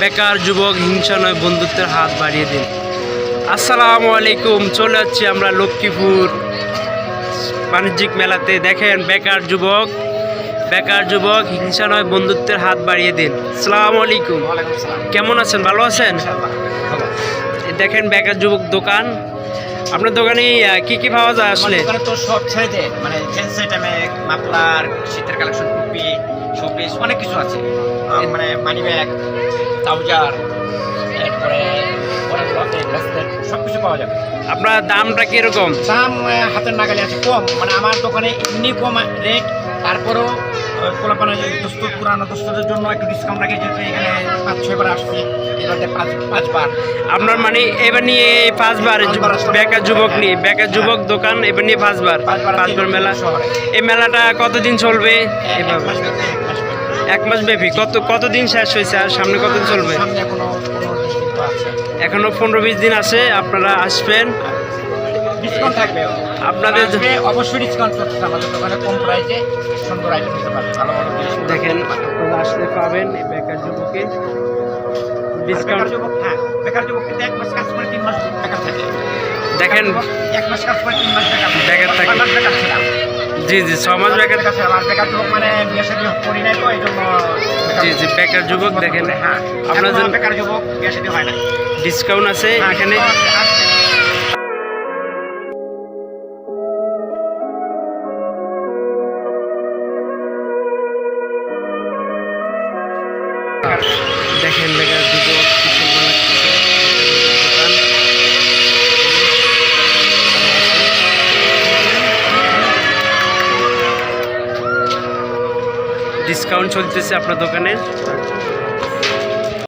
বেকার যুবক হিংসা নয় বন্ধুত্বের হাত বাড়িয়ে দিন। আসসালামু আলাইকুম চলে যাচ্ছি আমরা লক্ষ্মীপুর বাণিজ্যিক মেলাতে। দেখেন বেকার যুবক বেকার যুবক হিংসা নয় বন্ধুত্বের হাত বাড়িয়ে দিন। আসসালামু আলাইকুম। কেমন আছেন? ভালো আছেন? দেখেন বেকার যুবক দোকান। আপনার দোকানে কি কি পাওয়া যায় আসলে? তো সব ছেড়ে দেয় মানে জেন্টস আইটেমে মাফলার শীতের কালেকশন শোপিস অনেক কিছু আছে। মানে মানি ব্যাগ ট্রাউজার ব্রেসলেট সব কিছু পাওয়া যাবে। আপনার দামটা কীরকম? দাম হাতের নাগালে আছে কম। মানে আমার দোকানে এমনি কম রেট তারপরেও দোস্ত পুরানো দোস্তদের জন্য একটু ডিসকাউন্ট রাখে যেহেতু এখানে পাঁচ ছয়বার আসছে এবারে পাঁচ পাঁচবার। আপনার মানে এবার নিয়ে পাঁচবার বেকার যুবক নিয়ে বেকার যুবক দোকান এবার নিয়ে পাঁচবার। পাঁচবার মেলা। এই মেলাটা কতদিন চলবে? এভাবে। এক মাস ব্যাপী। কত কতদিন শেষ হয়েছে আর সামনে কতদিন চলবে? এখনও পনেরো বিশ দিন আছে। আপনারা আসবেন। ডিসকাউন্ট থাকবে। আপনাদের- অবশ্যই ডিসকাউন্ট করতেছে আমাদের দোকানে কম প্রাইসে সুন্দর আইটেম দিতে পারবে ভালো ভালো দেখেন আপনারা আসলে পাবেন এই বেকার যুবকে ডিসকাউন্ট যুবক হ্যাঁ বেকার যুবক কিন্তু এক মাস কাজ করে তিন মাস বেকার থাকে। দেখেন বেকার এক মাস কাজ করে তিন মাস বেকার থাকে। জি জি ছ মাস বেকার মানে বিয়ে শাদী করি নাই তো এই জন্য জি জি বেকার যুবক দেখেন হ্যাঁ। আপনার জন্য বেকার যুবক বিয়ে শাদী হয় না ডিসকাউন্ট আছে হ্যাঁ, এখানে? আসবে। দেখেন ডিসকাউন্ট চলতেছে আপনার দোকানে?